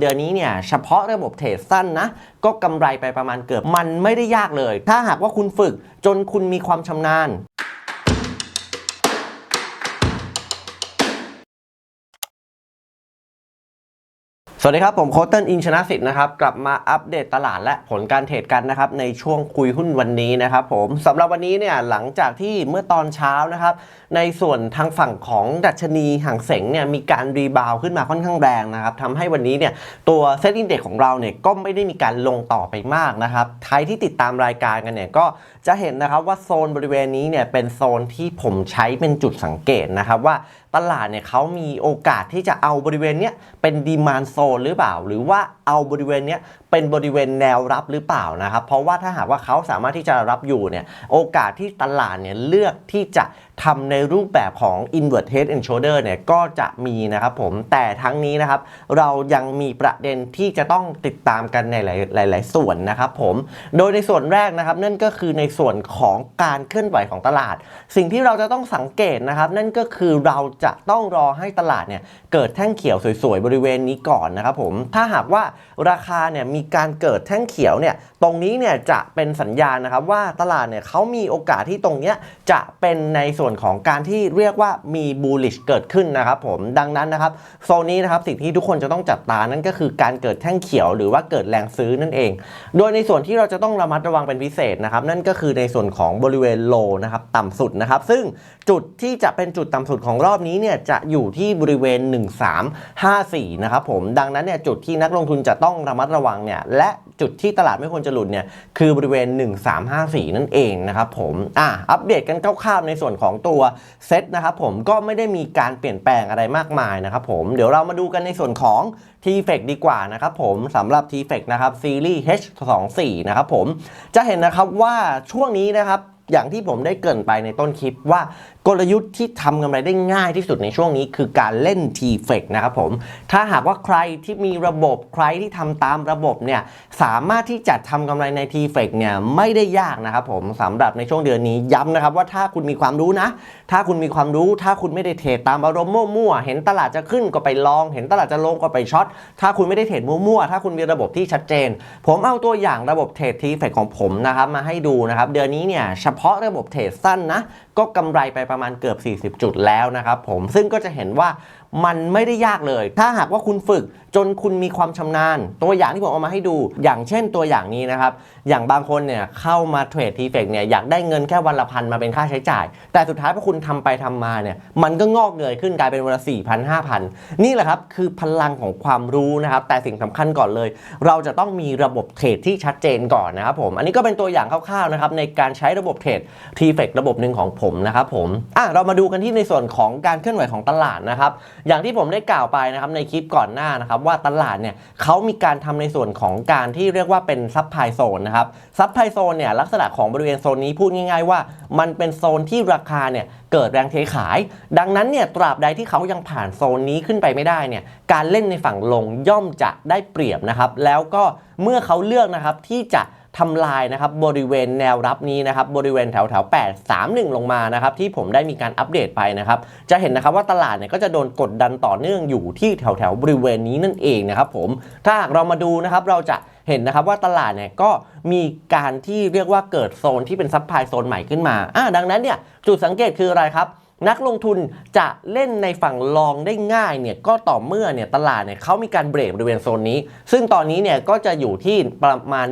เดือนนี้เนี่ยเฉพาะระบบเทรดสั้นนะ ก็กำไรไปประมาณเกือบมันไม่ได้ยากเลย ถ้าหากว่าคุณฝึกจนคุณมีความชำนาญ สวัสดีครับ ผมโคตเติ้ลอินชนะสิทธิ์นะครับกลับมาอัปเดตตลาดและผลการเทรดกันนะครับในช่วงคุยหุ้นวันนี้นะครับผมสำหรับวันนี้เนี่ยหลังจากที่เมื่อตอนเช้านะครับในส่วนทางฝั่งของดัชนีห่างเสงเนี่ยมีการรีบาวขึ้นมาค่อนข้างแรงนะครับทำให้วันนี้เนี่ยตัวเซ็ตอินเด็กของเราเนี่ยก็ไม่ได้มีการลงต่อไปมากนะครับใครที่ติดตามรายการกันเนี่ยก็จะเห็นนะครับว่าโซนบริเวณนี้เนี่ยเป็นโซนที่ผมใช้เป็นจุดสังเกตนะครับว่าตลาดเนี่ยเขามีโอกาสที่จะเอาบริเวณเนี้ยเป็นดีมานโซนหรือเปล่า หรือว่าเอาบริเวณนี้เป็นบริเวณแนวรับหรือเปล่านะครับ เพราะว่าถ้าหากว่าเขาสามารถที่จะรับอยู่เนี่ยโอกาสที่ตลาดเนี่ยเลือกที่จะ ทำในรูปแบบของ invert head and shoulder เนี่ยก็จะมีนะครับผมแต่ทั้งนี้นะครับ เรายังมีประเด็นที่จะต้องติดตามกันในหลาย ๆ ส่วนนะครับผมโดยในส่วนแรกนะครับ นั่นก็คือในส่วนของการเคลื่อนไหวของตลาด สิ่งที่เราจะต้องสังเกตนะครับ นั่นก็คือเราจะต้องรอให้ตลาดเนี่ยเกิดแท่งเขียวสวย ๆ บริเวณนี้ก่อนนะครับผมถ้าหากว่าราคาเนี่ยมีการเกิดแท่งเขียวเนี่ยตรงนี้เนี่ยจะเป็นสัญญาณนะครับว่าตลาดเนี่ยเขามีโอกาสที่ตรงเนี้ยจะเป็นในส่วนของการที่เรียกว่ามี bullish เกิดขึ้นนะครับผมดังนั้นนะครับโซนนี้นะครับสิ่งที่ทุกคนจะต้องจับตานั่นก็คือการเกิดแท่งเขียวหรือว่าเกิดแรงซื้อนั่นเอง โดยในส่วนที่เราจะต้องระมัดระวังเป็นพิเศษนะครับนั่นก็คือในส่วนของบริเวณโลนะครับต่ำสุดนะครับซึ่งจุดที่จะเป็นจุดต่ำสุดของรอบนี้เนี่ยจะอยู่ที่บริเวณ 1354นะครับผมดังนั้นเนี่ยจุดที่นักลงทุนจะต้องระมัดระวังเนี่ยและจุดที่ตลาดไม่ควรจะหลุดเนี่ยคือบริเวณ 1354 นั่นเองนะครับผมอะอัปเดตกันคร่าวๆในส่วนของตัวเซตนะครับผมก็ไม่ได้มีการเปลี่ยนแปลงอะไรมากมายนะครับผมเดี๋ยวเรามาดูกันในส่วนของ t f e c ดีกว่านะครับผมสำหรับ t f e c นะครับซีรีส์ H24 นะครับผมจะเห็นนะครับว่าช่วงนี้นะครับอย่างที่ผมได้เกริ่นไปในต้นคลิปว่ากลยุทธ์ที่ทำกำไรได้ง่ายที่สุดในช่วงนี้คือการเล่น t f e c นะครับผม ถ้าหากว่าใครที่มีระบบใครที่ทำตามระบบเนี่ยสามารถที่จะทำกำไรใน t f e c เนี่ยไม่ได้ยากนะครับผมสำหรับในช่วงเดือนนี้ย้ำนะครับว่าถ้าคุณมีความรู้นะ ถ้าคุณมีความรู้ ถ้าคุณไม่ได้เทรดตามอารมณ์มั่วๆเห็นตลาดจะขึ้นก็ไปลอง เห็นตลาดจะลงก็ไปช็อตถ้าคุณไม่ได้เทรดมั่วๆถ้าคุณมีระบบที่ชัดเจน ผมเอาตัวอย่างระบบเทรด t f e c ของผมนะครับมาให้ดูนะครับเดือนนี้เนี่ยเฉพาะระบบเทรดสั้นนะก็กำไรไปประมาณเกือบ 40 จุดแล้วนะครับผมซึ่งก็จะเห็นว่ามันไม่ได้ยากเลย ถ้าหากว่าคุณฝึกจนคุณมีความชำนาญ ตัวอย่างที่ผมเอามาให้ดู อย่างเช่นตัวอย่างนี้นะครับ อย่างบางคนเนี่ยเข้ามาเทรดทีเฟกเนี่ยอยากได้เงินแค่วันละพันมาเป็นค่าใช้จ่าย แต่สุดท้ายพอคุณทำไปทำมาเนี่ยมันก็งอกเงยขึ้นกลายเป็นวันละสี่พันห้าพันนี่แหละครับคือพลังของความรู้นะครับ แต่สิ่งสำคัญก่อนเลย เราจะต้องมีระบบเทรดที่ชัดเจนก่อนนะครับผม อันนี้ก็เป็นตัวอย่างคร่าวๆนะครับในการใช้ระบบเทรดทีเฟกระบบหนึ่งของผมนะครับผมอะเรามาดูกันที่ในส่วนของการเคลื่อนไหวของตลาดนะครับ อย่างที่ผมได้กล่าวไปนะครับในคลิปก่อนหน้านะครับว่าตลาดเนี่ยเขามีการทำในส่วนของการที่เรียกว่าเป็นซับไพโซนนะครับซับไพโซนเนี่ยลักษณะของบริเวณโซนนี้พูดง่าย ๆ ว่า มันเป็นโซนที่ราคาเนี่ยเกิดแรงเทขาย ดังนั้นเนี่ยตราบใดที่เขายังผ่านโซนนี้ขึ้นไปไม่ได้เนี่ยการเล่นในฝั่งลงย่อมจะได้เปรียบนะครับแล้วก็เมื่อเขาเลือกนะครับที่จะ ทำลายนะครับบริเวณแนวรับนี้นะครับบริเวณแถวแถว8 3 1 ลงมานะครับที่ผมได้มีการอัปเดตไปนะครับจะเห็นนะครับว่าตลาดเนี่ยก็จะโดนกดดันต่อเนื่องอยู่ที่แถวแถวบริเวณนี้นั่นเองนะครับผมถ้าหากเรามาดูนะครับเราจะเห็นนะครับว่าตลาดเนี่ยก็มีการที่เรียกว่าเกิดโซนที่เป็นซับไพลายโซนใหม่ขึ้นมาอ่าดังนั้นเนี่ยจุดสังเกตคืออะไรครับ นักลงทุนจะเล่นในฝั่งลองได้ง่ายเนี่ยก็ต่อเมื่อเนี่ยตลาดเนี่ยเขามีการเบรกบริเวณโซนนี้ ซึ่งตอนนี้เนี่ยก็จะอยู่ที่ประมาณ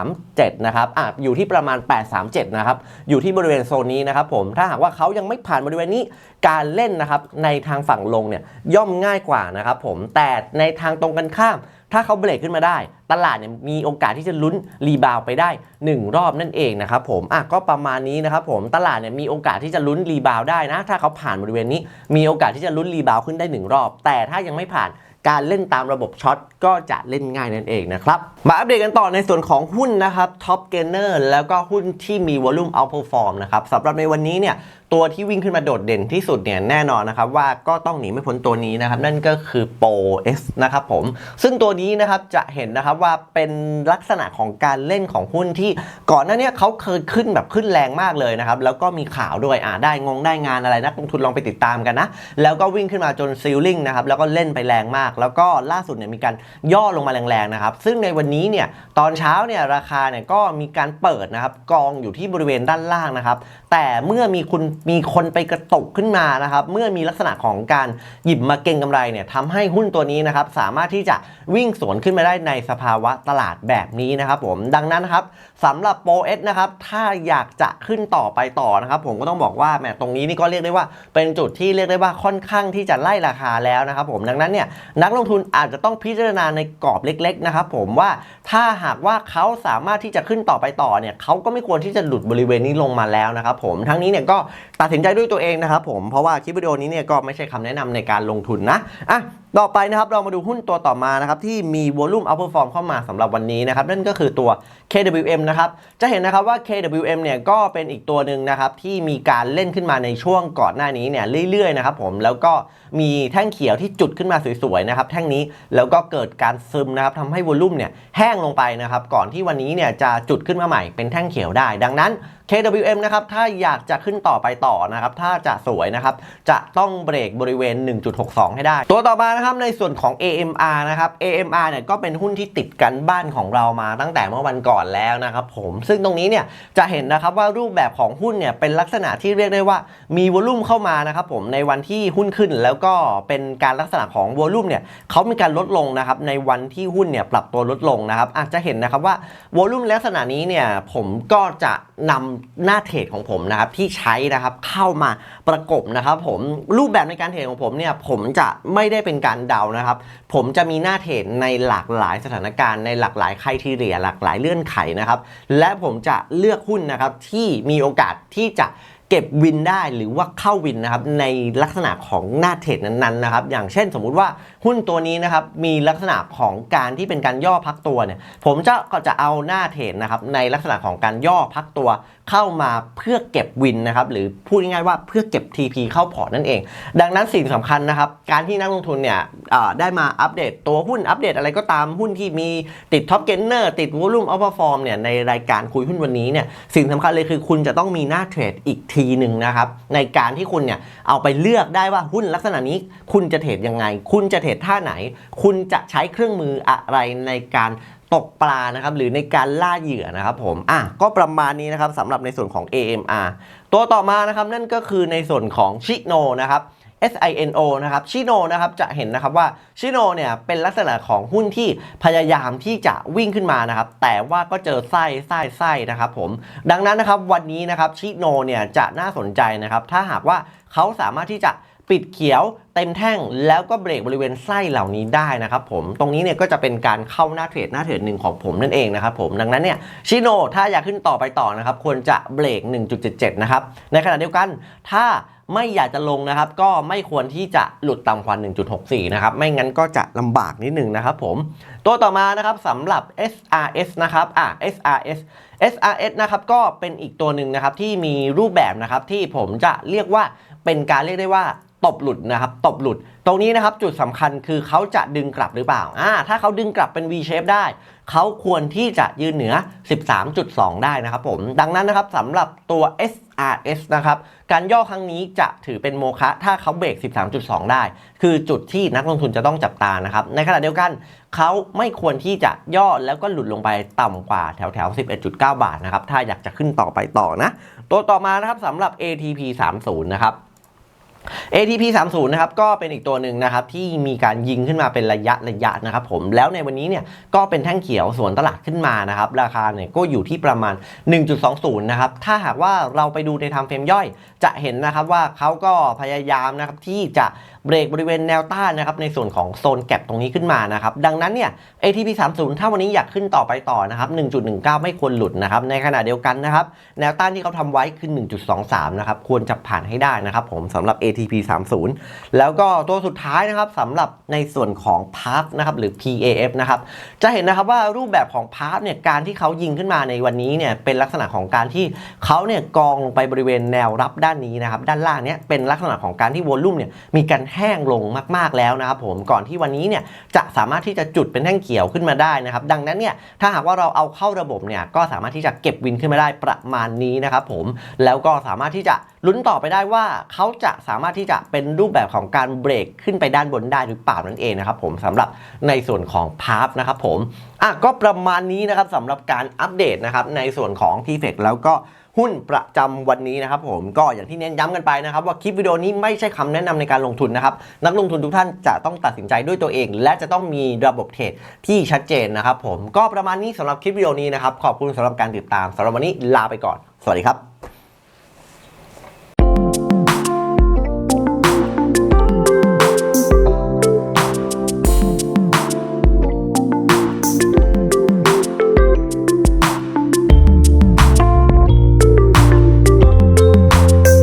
137 นะครับอะอยู่ที่ประมาณ 837 นะครับ อยู่ที่บริเวณโซนนี้นะครับผมถ้าหากว่าเขายังไม่ผ่านบริเวณนี้การเล่นนะครับในทางฝั่งลงเนี่ยย่อมง่ายกว่านะครับผมแต่ในทางตรงกันข้าม ถ้าเขาเบรกขึ้นมาได้ ตลาดเนี่ยมีโอกาสที่จะลุ้นรีบาวไปได้ 1 รอบนั่นเองนะครับผมอะก็ประมาณนี้นะครับผมตลาดเนี่ยมีโอกาสที่จะลุ้นรีบาวได้นะ ถ้าเขาผ่านบริเวณนี้ มีโอกาสที่จะลุ้นรีบาวขึ้นได้ 1 รอบ แต่ถ้ายังไม่ผ่านการเล่นตามระบบช็อตก็จะเล่นง่ายนั่นเองนะครับ มาอัปเดตกันต่อในส่วนของหุ้นนะครับท็อปเกนเนอร์แล้วก็หุ้นที่มีวอลุ่มเอา p e r f o r m นะครับสำหรับในวันนี้เนี่ย ตัวที่วิ่งขึ้นมาโดดเด่นที่สุดเนี่ยแน่นอนนะครับว่าก็ต้องหนีไม่พ้นตัวนี้นะครับนั่นก็คือโปร S นะครับผม ซึ่งตัวนี้นะครับจะเห็นนะครับว่าเป็นลักษณะของการเล่นของหุ้นที่ก่อนหน้านี้เขาเคยขึ้นแบบขึ้นแรงมากเลยนะครับแล้วก็มีข่าวด้วยอ่าได้งงได้งานอะไรนักลงทุนลองไปติดตามกันนะ แล้วก็วิ่งขึ้นมาจนซีลลิงนะครับแล้วก็เล่นไปแรงมาก แล้วก็ล่าสุดเนี่ยมีการย่อลงมาแรงๆนะครับซึ่งในวันนี้เนี่ยตอนเช้าเนี่ยราคาเนี่ยก็มีการเปิดนะครับกองอยู่ที่บริเวณด้านล่างนะครับแต่เมื่อมีคุณมีคนไปกระตกขึ้นมานะครับ เมื่อมีลักษณะของการหยิบมาเก็งกำไรเนี่ยทำให้หุ้นตัวนี้นะครับสามารถที่จะวิ่งสวนขึ้นมาได้ในสภาวะตลาดแบบนี้นะครับผมดังนั้นครับสำหรับโปรเอสนะครับถ้าอยากจะขึ้นต่อไปต่อนะครับ ผมก็ต้องบอกว่าแหมตรงนี้นี่ก็เรียกได้ว่า เป็นจุดที่เรียกได้ว่าค่อนข้างที่จะไล่ราคาแล้วนะครับ ผมดังนั้นเนี่ยนักลงทุนอาจจะต้องพิจารณาในกรอบเล็ก ๆ นะครับ ผมว่าถ้าหากว่าเขาสามารถที่จะขึ้นต่อไปต่อเนี่ยเขาก็ไม่ควรที่จะหลุดบริเวณนี้ลงมาแล้วนะครับ ผมทั้งนี้เนี่ยก็ ตัดสินใจด้วยตัวเองนะครับผม เพราะว่าคลิปวิดีโอนี้เนี่ยก็ไม่ใช่คำแนะนำในการลงทุนนะ อะ ต่อไปนะครับเรามาดูหุ้นตัวต่อมานะครับที่มี volume outperform เข้ามาสำหรับวันนี้นะครับนั่นก็คือตัว KWM นะครับจะเห็นนะครับว่า KWM เนี่ยก็เป็นอีกตัวหนึ่งนะครับที่มีการเล่นขึ้นมาในช่วงก่อนหน้านี้เนี่ยเรื่อยๆนะครับผมแล้วก็มีแท่งเขียวที่จุดขึ้นมาสวยๆนะครับแท่งนี้แล้วก็เกิดการซึมนะครับทำให้วอลุ่มเนี่ยแห้งลงไปนะครับก่อนที่วันนี้เนี่ยจะจุดขึ้นมาใหม่เป็นแท่งเขียวได้ ดังนั้น KWM นะครับถ้าอยากจะขึ้นต่อไปต่อนะครับถ้าจะสวยนะครับจะต้องเบรกบริเวณ 1.62 ให้ได้ ตัวต่อมานะครับในส่วนของ AMR นะครับ AMR เนี่ยก็เป็นหุ้นที่ติดกันบ้านของเรามาตั้งแต่เมื่อวันก่อนแล้วนะครับผมซึ่งตรงนี้เนี่ยจะเห็นนะครับว่ารูปแบบของหุ้นเนี่ยเป็นลักษณะที่เรียกได้ว่ามีวอลุ่มเข้ามานะครับผมในวันที่หุ้นขึ้นแล้วก็เป็นการลักษณะของวอลุ่มเนี่ยเขามีการลดลงนะครับในวันที่หุ้นเนี่ยปรับตัวลดลงนะครับอาจจะเห็นนะครับว่าวอลุ่มลักษณะนี้เนี่ยผมก็จะนำหน้าเทรดของผมนะครับที่ใช้นะครับเข้ามาประกบนะครับผมรูปแบบในการเทรดของผมเนี่ยผมจะไม่ได้เป็นการเดานะครับ ผมจะมีหน้าเทรดในหลากหลายสถานการณ์ในหลากหลายไครทีเรียหลากหลายเลื่อนไขนะครับและผมจะเลือกหุ้นนะครับที่มีโอกาสที่จะ เก็บวินได้หรือว่าเข้าวินนะครับในลักษณะของหน้าเทรดนั้นๆนะครับอย่างเช่นสมมุติว่าหุ้นตัวนี้นะครับมีลักษณะของการที่เป็นการย่อพักตัวเนี่ยผมจะก็จะเอาหน้าเทรดนะครับในลักษณะของการย่อพักตัวเข้ามาเพื่อเก็บวินนะครับหรือพูดง่ายๆว่าเพื่อเก็บ TP เข้าพอร์ตนั่นเอง ดังนั้นสิ่งสำคัญนะครับการที่นักลงทุนเนี่ยได้มาอัปเดตตัวหุ้นอัปเดตอะไรก็ตามหุ้นที่มีติดท็อปเกนเนอร์ติดวอลุ่มอัลฟาฟอร์มเนี่ยในรายการคุยหุ้นวันนี้เนี่ยสิ่งสำคัญเลยคือคุณจะต้องมีหน้าเทรดอีกทีีหนึ่งนะครับในการที่คุณเนี่ยเอาไปเลือกได้ว่าหุ้นลักษณะนี้คุณจะเทรดยังไง คุณจะเทรดท่าไหน คุณจะใช้เครื่องมืออะไรในการตกปลานะครับหรือในการล่าเหยื่อนะครับผมอะก็ประมาณนี้นะครับสำหรับในส่วนของ AMR ตัวต่อมานะครับนั่นก็คือในส่วนของชิโนนะครับ SINO นะครับชิโนนะครับจะเห็นนะครับว่าชิโนเนี่ยเป็นลักษณะของหุ้นที่พยายามที่จะวิ่งขึ้นมานะครับแต่ว่าก็เจอไส้ไส้ไส้นะครับผมดังนั้นนะครับวันนี้นะครับชิโนเนี่ยจะน่าสนใจนะครับถ้าหากว่าเขาสามารถที่จะ ปิดเขียวเต็มแท่งแล้วก็เบรกบริเวณไส้เหล่านี้ได้นะครับผมตรงนี้เนี่ยก็จะเป็นการเข้าหน้าเทรดหน้าเทรดหนึ่งของผมนั่นเองนะครับผมดังนั้นเนี่ยชิโนถ้าอยากขึ้นต่อไปต่อนะครับควรจะเบรก 1.77 นะครับ ในขณะเดียวกันถ้าไม่อยากจะลงนะครับก็ไม่ควรที่จะหลุดต่ำกว่า 1.64 นะครับ ไม่งั้นก็จะลำบากนิดนึงนะครับผม ตัวต่อมานะครับสำหรับ SRS นะครับอะ SRS SRS นะครับก็เป็นอีกตัวหนึ่งนะครับที่มีรูปแบบนะครับที่ผมจะเรียกว่าเป็นการเรียกได้ว่า ตบหลุดนะครับตบหลุด ตรงนี้นะครับจุดสำคัญคือเขาจะดึงกลับหรือเปล่าอ่าถ้าเขาดึงกลับเป็น V shape ได้ เขาควรที่จะยืนเหนือ 13.2 ได้นะครับผม ดังนั้นนะครับสำหรับตัว SRS นะครับการย่อครั้งนี้จะถือเป็นโมฆะถ้าเขาเบรก 13.2 ได้ คือจุดที่นักลงทุนจะต้องจับตานะครับ ในขณะเดียวกันเขาไม่ควรที่จะย่อแล้วก็หลุดลงไปต่ำกว่าแถวแถว11.9 บาทนะครับถ้าอยากจะขึ้นต่อไปต่อนะ ตัวต่อมานะครับสำหรับ ATP 30นะครับ ATP 30นะครับก็เป็นอีกตัวหนึ่งนะครับที่มีการยิงขึ้นมาเป็นระยะระยะนะครับผมแล้วในวันนี้เนี่ยก็เป็นแท่งเขียวสวนตลาดขึ้นมานะครับราคาเนี่ยก็อยู่ที่ประมาณ 1.20นะครับถ้าหากว่าเราไปดูในทางเฟรมย่อย จะเห็นนะครับว่าเขาก็พยายามนะครับที่จะ เบรกบริเวณแนวต้านนะครับในส่วนของโซนแก็บตรงนี้ขึ้นมานะครับดังนั้นเนี่ย ATP 30ถ้าวันนี้อยากขึ้นต่อไปต่อนะครับ1.19 ไม่ควรหลุดนะครับในขณะเดียวกันนะครับแนวต้านที่เขาทำไว้คือ 1.23 นะครับควรจะผ่านให้ได้นะครับผมสำหรับ ATP 30แล้วก็ตัวสุดท้ายนะครับสำหรับในส่วนของ PAF นะครับหรือ PAF นะครับจะเห็นนะครับว่ารูปแบบของ PAF เนี่ยการที่เขายิงขึ้นมาในวันนี้เนี่ยเป็นลักษณะของการที่เขาเนี่ยกองลงไปบริเวณแนวรับด้านนี้นะครับด้านล่างเนี่ยเป็นลักษณะของการที่วอลลุ่มเนี่ยมีการแแห้งลงมากๆแล้วนะครับผมก่อนที่วันนี้เนี่ยจะสามารถที่จะจุดเป็นแท่งเขียวขึ้นมาได้นะครับดังนั้นเนี่ยถ้าหากว่าเราเอาเข้าระบบเนี่ยก็สามารถที่จะเก็บวินขึ้นมาได้ประมาณนี้นะครับผมแล้วก็สามารถที่จะลุ้นต่อไปได้ว่าเขาจะสามารถที่จะเป็นรูปแบบของการเบรกขึ้นไปด้านบนได้หรือเปล่านั่นเองนะครับผมสำหรับในส่วนของพาร์ฟนะครับผมอะก็ประมาณนี้นะครับสำหรับการอัปเดตนะครับในส่วนของ t f e c แล้วก็หุ้นประจำวันนี้นะครับผมก็อย่างที่เน้นย้ำกันไปนะครับ ว่าคลิปวิดีโอนี้ไม่ใช่คำแนะนำในการลงทุนนะครับนักลงทุนทุกท่านจะต้องตัดสินใจด้วยตัวเอง และจะต้องมีระบบเทรดที่ชัดเจนนะครับผมก็ประมาณนี้สำหรับคลิปวิดีโอนี้นะครับขอบคุณสำหรับการติดตามสำหรับวันนี้ลาไปก่อน สวัสดีครับ